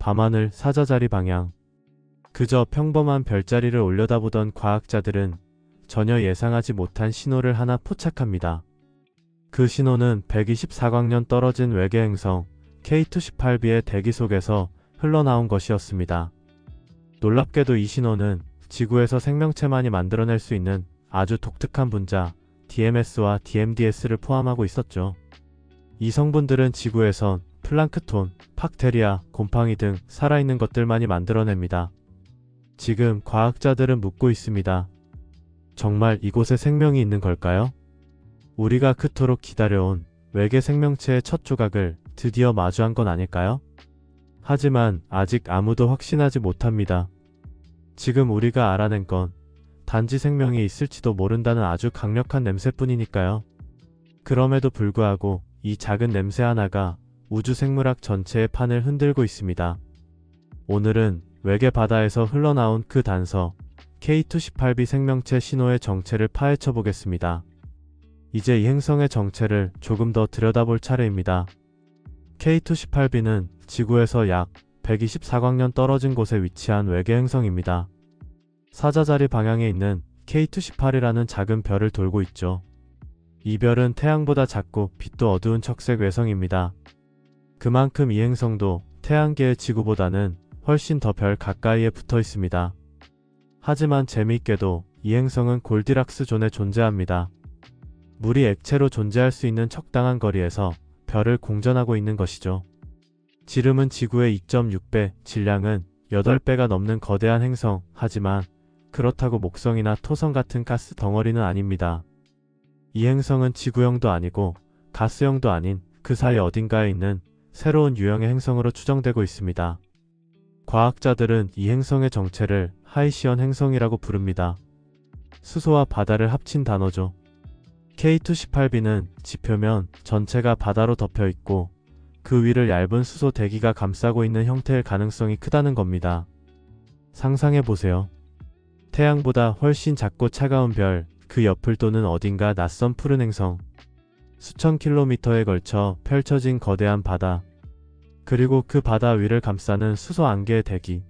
밤하늘 사자자리 방향. 그저 평범한 별자리를 올려다보던 과학자들은 전혀 예상하지 못한 신호를 하나 포착합니다. 그 신호는 124광년 떨어진 외계 행성 K218b의 대기 속에서 흘러나온 것이었습니다. 놀랍게도 이 신호는 지구에서 생명체만이 만들어낼 수 있는 아주 독특한 분자 DMS와 DMDS를 포함하고 있었죠. 이 성분들은 지구에선 플랑크톤, 박테리아, 곰팡이 등 살아있는 것들만이 만들어냅니다. 지금 과학자들은 묻고 있습니다. 정말 이곳에 생명이 있는 걸까요? 우리가 그토록 기다려온 외계 생명체의 첫 조각을 드디어 마주한 건 아닐까요? 하지만 아직 아무도 확신하지 못합니다. 지금 우리가 알아낸 건 단지 생명이 있을지도 모른다는 아주 강력한 냄새뿐이니까요. 그럼에도 불구하고 이 작은 냄새 하나가 우주 생물학 전체의 판을 흔들고 있습니다. 오늘은 외계 바다에서 흘러나온 그 단서 K218b 생명체 신호의 정체를 파헤쳐 보겠습니다. 이제 이 행성의 정체를 조금 더 들여다볼 차례입니다. K218b는 지구에서 약 124광년 떨어진 곳에 위치한 외계 행성입니다. 사자자리 방향에 있는 K218이라는 작은 별을 돌고 있죠. 이 별은 태양보다 작고 빛도 어두운 척색 외성입니다. 그만큼 이 행성도 태양계의 지구보다는 훨씬 더 별 가까이에 붙어 있습니다. 하지만 재미있게도 이 행성은 골디락스 존에 존재합니다. 물이 액체로 존재할 수 있는 적당한 거리에서 별을 공전하고 있는 것이죠. 지름은 지구의 2.6배, 질량은 8배가 넘는 거대한 행성, 하지만 그렇다고 목성이나 토성 같은 가스 덩어리는 아닙니다. 이 행성은 지구형도 아니고 가스형도 아닌 그 사이 어딘가에 있는 새로운 유형의 행성으로 추정되고 있습니다. 과학자들은 이 행성의 정체를 하이시언 행성이라고 부릅니다. 수소와 바다를 합친 단어죠. K218b는 지표면 전체가 바다로 덮여 있고 그 위를 얇은 수소 대기가 감싸고 있는 형태일 가능성이 크다는 겁니다. 상상해 보세요. 태양보다 훨씬 작고 차가운 별, 그 옆을 도는 어딘가 낯선 푸른 행성. 수천 킬로미터에 걸쳐 펼쳐진 거대한 바다. 그리고 그 바다 위를 감싸는 수소 안개의 대기.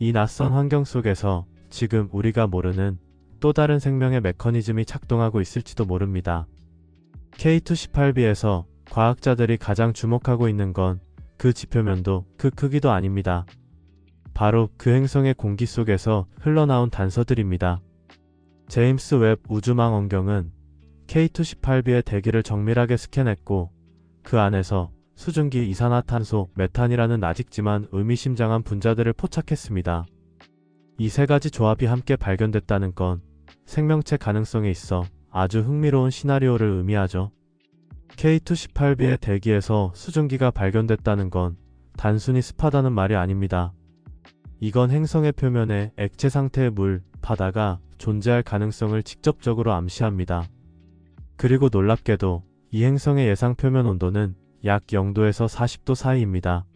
이 낯선 환경 속에서 지금 우리가 모르는 또 다른 생명의 메커니즘이 작동하고 있을지도 모릅니다. K218b에서 과학자들이 가장 주목하고 있는 건 그 지표면도 그 크기도 아닙니다. 바로 그 행성의 공기 속에서 흘러나온 단서들입니다. 제임스 웹 우주망원경은 K218b의 대기를 정밀하게 스캔했고 그 안에서 수증기 이산화탄소, 메탄이라는 아직지만 의미심장한 분자들을 포착했습니다. 이 세 가지 조합이 함께 발견됐다는 건 생명체 가능성에 있어 아주 흥미로운 시나리오를 의미하죠. K218b의 대기에서 수증기가 발견됐다는 건 단순히 습하다는 말이 아닙니다. 이건 행성의 표면에 액체 상태의 물, 바다가 존재할 가능성을 직접적으로 암시합니다. 그리고 놀랍게도 이 행성의 예상 표면 온도는 약 0도에서 40도 사이입니다.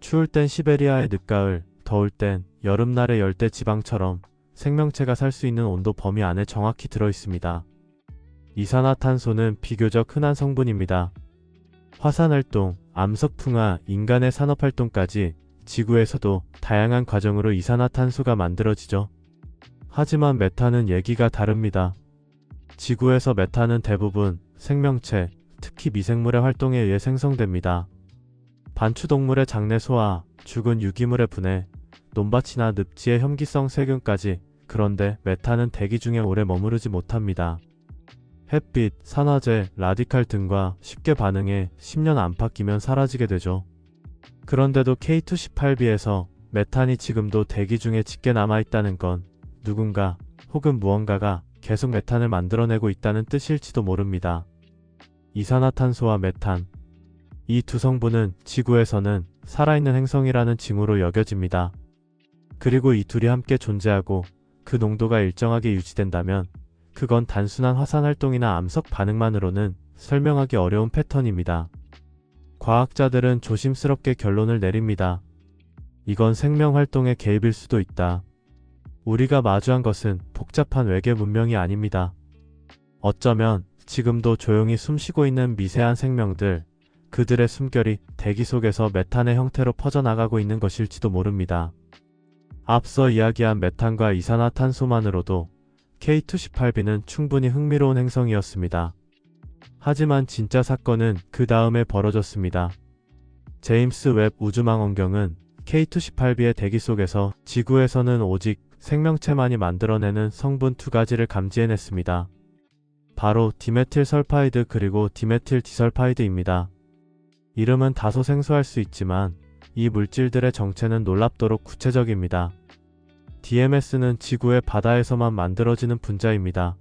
추울 땐 시베리아의 늦가을, 더울 땐 여름날의 열대 지방처럼 생명체가 살 수 있는 온도 범위 안에 정확히 들어 있습니다. 이산화탄소는 비교적 흔한 성분입니다. 화산활동, 암석풍화, 인간의 산업활동까지 지구에서도 다양한 과정으로 이산화탄소가 만들어지죠. 하지만 메탄은 얘기가 다릅니다. 지구에서 메탄은 대부분 생명체, 특히 미생물의 활동에 의해 생성됩니다. 반추동물의 장내 소화, 죽은 유기물의 분해, 논밭이나 늪지의 혐기성 세균까지 그런데 메탄은 대기 중에 오래 머무르지 못합니다. 햇빛, 산화제, 라디칼 등과 쉽게 반응해 10년 안팎이면 사라지게 되죠. 그런데도 K218b에서 메탄이 지금도 대기 중에 짙게 남아있다는 건 누군가 혹은 무언가가 계속 메탄을 만들어내고 있다는 뜻일지도 모릅니다. 이산화탄소와 메탄. 이 두 성분은 지구에서는 살아있는 행성이라는 징후로 여겨집니다. 그리고 이 둘이 함께 존재하고 그 농도가 일정하게 유지된다면 그건 단순한 화산 활동이나 암석 반응만으로는 설명하기 어려운 패턴입니다. 과학자들은 조심스럽게 결론을 내립니다. 이건 생명 활동의 개입일 수도 있다. 우리가 마주한 것은 복잡한 외계 문명이 아닙니다. 어쩌면 지금도 조용히 숨쉬고 있는 미세한 생명들, 그들의 숨결이 대기 속에서 메탄의 형태로 퍼져나가고 있는 것일지도 모릅니다. 앞서 이야기한 메탄과 이산화탄소만으로도 K218b는 충분히 흥미로운 행성이었습니다. 하지만 진짜 사건은 그 다음에 벌어졌습니다. 제임스 웹 우주망원경은 K218b의 대기 속에서 지구에서는 오직 생명체만이 만들어내는 성분 두 가지를 감지해냈습니다. 바로 디메틸 설파이드 그리고 디메틸 디설파이드입니다. 이름은 다소 생소할 수 있지만 이 물질들의 정체는 놀랍도록 구체적입니다. DMS는 지구의 바다에서만 만들어지는 분자입니다.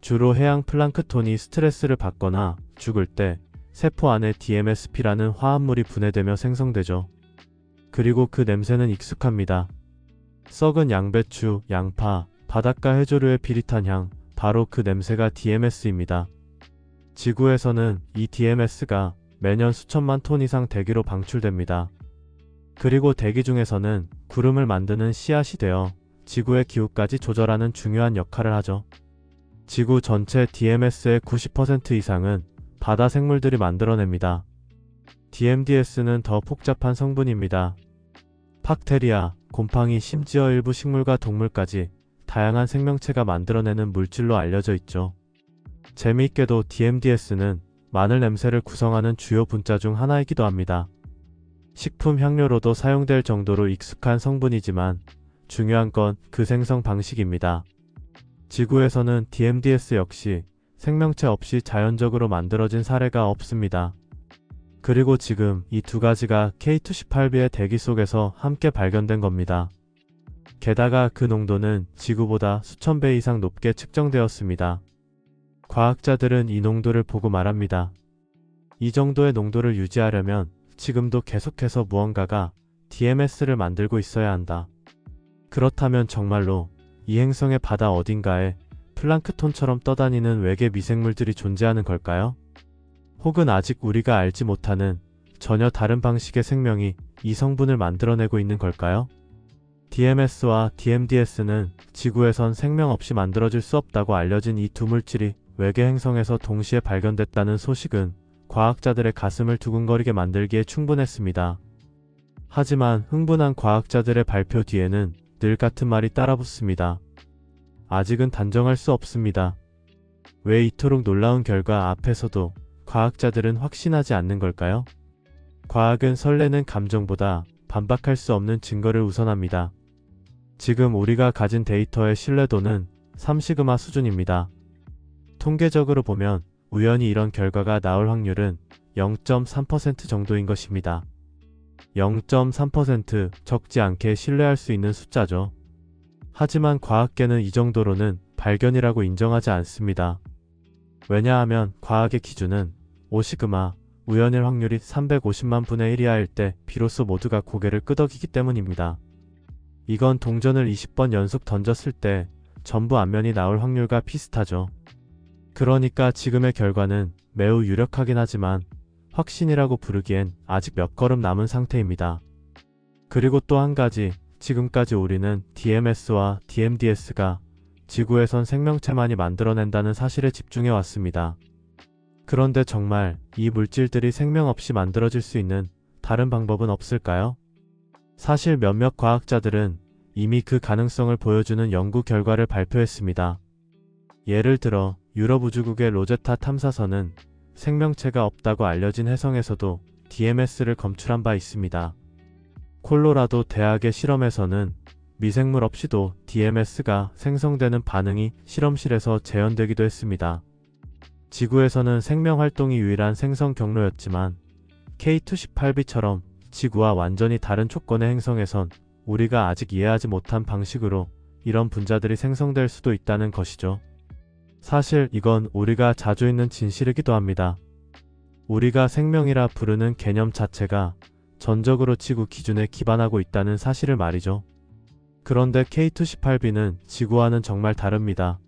주로 해양 플랑크톤이 스트레스를 받거나 죽을 때 세포 안에 DMSP라는 화합물이 분해되며 생성되죠. 그리고 그 냄새는 익숙합니다. 썩은 양배추, 양파, 바닷가 해조류의 비릿한 향, 바로 그 냄새가 DMS입니다. 지구에서는 이 DMS가 매년 수천만 톤 이상 대기로 방출됩니다. 그리고 대기 중에서는 구름을 만드는 씨앗이 되어 지구의 기후까지 조절하는 중요한 역할을 하죠. 지구 전체 DMS의 90% 이상은 바다 생물들이 만들어냅니다. DMDS는 더 복잡한 성분입니다. 박테리아, 곰팡이, 심지어 일부 식물과 동물까지 다양한 생명체가 만들어내는 물질로 알려져 있죠. 재미있게도 DMDS는 마늘 냄새를 구성하는 주요 분자 중 하나이기도 합니다. 식품 향료로도 사용될 정도로 익숙한 성분이지만 중요한 건 그 생성 방식입니다. 지구에서는 DMDS 역시 생명체 없이 자연적으로 만들어진 사례가 없습니다. 그리고 지금 이 두 가지가 K218b의 대기 속에서 함께 발견된 겁니다. 게다가 그 농도는 지구보다 수천 배 이상 높게 측정되었습니다. 과학자들은 이 농도를 보고 말합니다. 이 정도의 농도를 유지하려면 지금도 계속해서 무언가가 DMS를 만들고 있어야 한다. 그렇다면 정말로 이 행성의 바다 어딘가에 플랑크톤처럼 떠다니는 외계 미생물들이 존재하는 걸까요? 혹은 아직 우리가 알지 못하는 전혀 다른 방식의 생명이 이 성분을 만들어내고 있는 걸까요? DMS와 DMDS는 지구에선 생명 없이 만들어질 수 없다고 알려진 이 두 물질이 외계 행성에서 동시에 발견됐다는 소식은 과학자들의 가슴을 두근거리게 만들기에 충분했습니다. 하지만 흥분한 과학자들의 발표 뒤에는 늘 같은 말이 따라붙습니다. 아직은 단정할 수 없습니다. 왜 이토록 놀라운 결과 앞에서도 과학자들은 확신하지 않는 걸까요? 과학은 설레는 감정보다 반박할 수 없는 증거를 우선합니다. 지금 우리가 가진 데이터의 신뢰도는 3시그마 수준입니다. 통계적으로 보면 우연히 이런 결과가 나올 확률은 0.3% 정도인 것입니다. 0.3% 적지 않게 신뢰할 수 있는 숫자죠. 하지만 과학계는 이 정도로는 발견이라고 인정하지 않습니다. 왜냐하면 과학의 기준은 5시그마, 우연일 확률이 350만 분의 1이하일 때 비로소 모두가 고개를 끄덕이기 때문입니다. 이건 동전을 20번 연속 던졌을 때 전부 앞면이 나올 확률과 비슷하죠. 그러니까 지금의 결과는 매우 유력하긴 하지만 확신이라고 부르기엔 아직 몇 걸음 남은 상태입니다. 그리고 또 한 가지, 지금까지 우리는 DMS와 DMDS가 지구에선 생명체만이 만들어낸다는 사실에 집중해 왔습니다. 그런데 정말 이 물질들이 생명 없이 만들어질 수 있는 다른 방법은 없을까요? 사실 몇몇 과학자들은 이미 그 가능성을 보여주는 연구 결과를 발표했습니다. 예를 들어 유럽 우주국의 로제타 탐사선은 생명체가 없다고 알려진 해성에서도 DMS를 검출한 바 있습니다. 콜로라도 대학의 실험에서는 미생물 없이도 DMS가 생성되는 반응이 실험실에서 재현되기도 했습니다. 지구에서는 생명 활동이 유일한 생성 경로였지만 K218b처럼 지구와 완전히 다른 조건의 행성에선 우리가 아직 이해하지 못한 방식으로 이런 분자들이 생성될 수도 있다는 것이죠. 사실 이건 우리가 자주 있는 진실이기도 합니다. 우리가 생명이라 부르는 개념 자체가 전적으로 지구 기준에 기반하고 있다는 사실을 말이죠. 그런데 K218b는 지구와는 정말 다릅니다.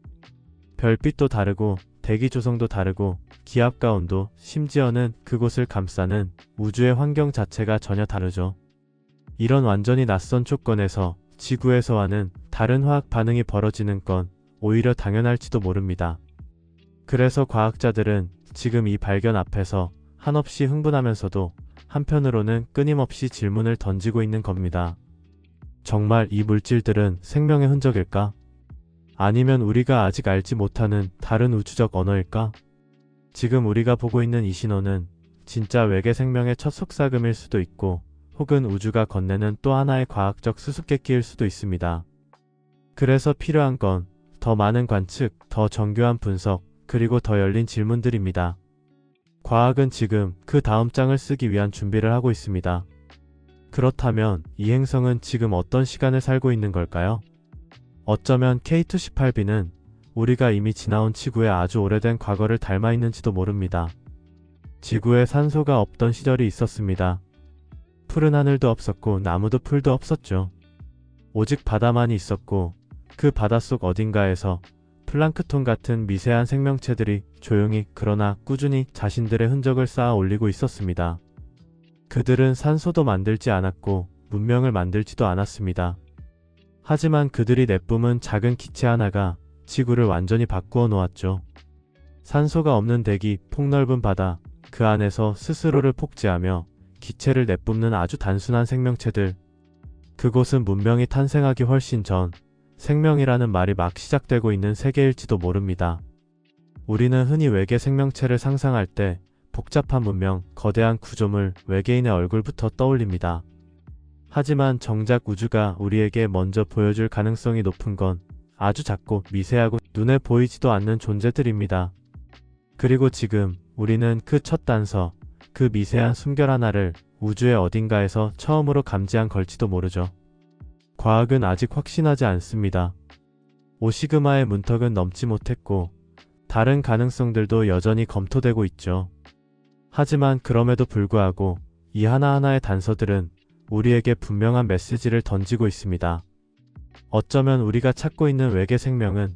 별빛도 다르고 대기 조성도 다르고 기압과 온도, 심지어는 그곳을 감싸는 우주의 환경 자체가 전혀 다르죠. 이런 완전히 낯선 조건에서 지구에서와는 다른 화학 반응이 벌어지는 건 오히려 당연할지도 모릅니다. 그래서 과학자들은 지금 이 발견 앞에서 한없이 흥분하면서도 한편으로는 끊임없이 질문을 던지고 있는 겁니다. 정말 이 물질들은 생명의 흔적일까? 아니면 우리가 아직 알지 못하는 다른 우주적 언어일까? 지금 우리가 보고 있는 이 신호는 진짜 외계 생명의 첫 속삭임일 수도 있고 혹은 우주가 건네는 또 하나의 과학적 수수께끼일 수도 있습니다. 그래서 필요한 건 더 많은 관측, 더 정교한 분석, 그리고 더 열린 질문들입니다. 과학은 지금 그 다음 장을 쓰기 위한 준비를 하고 있습니다. 그렇다면 이 행성은 지금 어떤 시간을 살고 있는 걸까요? 어쩌면 K218b는 우리가 이미 지나온 지구의 아주 오래된 과거를 닮아 있는지도 모릅니다. 지구에 산소가 없던 시절이 있었습니다. 푸른 하늘도 없었고 나무도 풀도 없었죠. 오직 바다만이 있었고 그 바닷속 어딘가에서 플랑크톤 같은 미세한 생명체들이 조용히 그러나 꾸준히 자신들의 흔적을 쌓아 올리고 있었습니다. 그들은 산소도 만들지 않았고 문명을 만들지도 않았습니다. 하지만 그들이 내뿜은 작은 기체 하나가 지구를 완전히 바꾸어 놓았죠. 산소가 없는 대기, 폭넓은 바다, 그 안에서 스스로를 폭제하며 기체를 내뿜는 아주 단순한 생명체들. 그곳은 문명이 탄생하기 훨씬 전 생명이라는 말이 막 시작되고 있는 세계일지도 모릅니다. 우리는 흔히 외계 생명체를 상상할 때 복잡한 문명, 거대한 구조물, 외계인의 얼굴부터 떠올립니다. 하지만 정작 우주가 우리에게 먼저 보여줄 가능성이 높은 건 아주 작고 미세하고 눈에 보이지도 않는 존재들입니다. 그리고 지금 우리는 그 첫 단서, 그 미세한 숨결 하나를 우주의 어딘가에서 처음으로 감지한 걸지도 모르죠. 과학은 아직 확신하지 않습니다. 오시그마의 문턱은 넘지 못했고 다른 가능성들도 여전히 검토되고 있죠. 하지만 그럼에도 불구하고 이 하나하나의 단서들은 우리에게 분명한 메시지를 던지고 있습니다. 어쩌면 우리가 찾고 있는 외계 생명은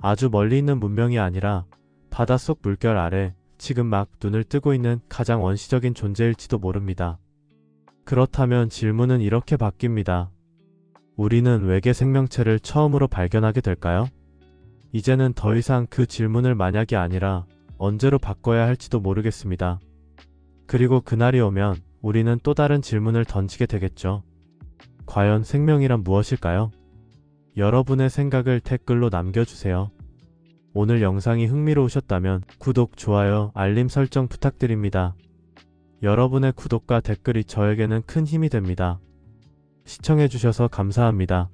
아주 멀리 있는 문명이 아니라 바닷속 물결 아래 지금 막 눈을 뜨고 있는 가장 원시적인 존재일지도 모릅니다. 그렇다면 질문은 이렇게 바뀝니다. 우리는 외계 생명체를 처음으로 발견하게 될까요? 이제는 더 이상 그 질문을 만약이 아니라 언제로 바꿔야 할지도 모르겠습니다. 그리고 그날이 오면 우리는 또 다른 질문을 던지게 되겠죠. 과연 생명이란 무엇일까요? 여러분의 생각을 댓글로 남겨주세요. 오늘 영상이 흥미로우셨다면 구독, 좋아요, 알림 설정 부탁드립니다. 여러분의 구독과 댓글이 저에게는 큰 힘이 됩니다. 시청해주셔서 감사합니다.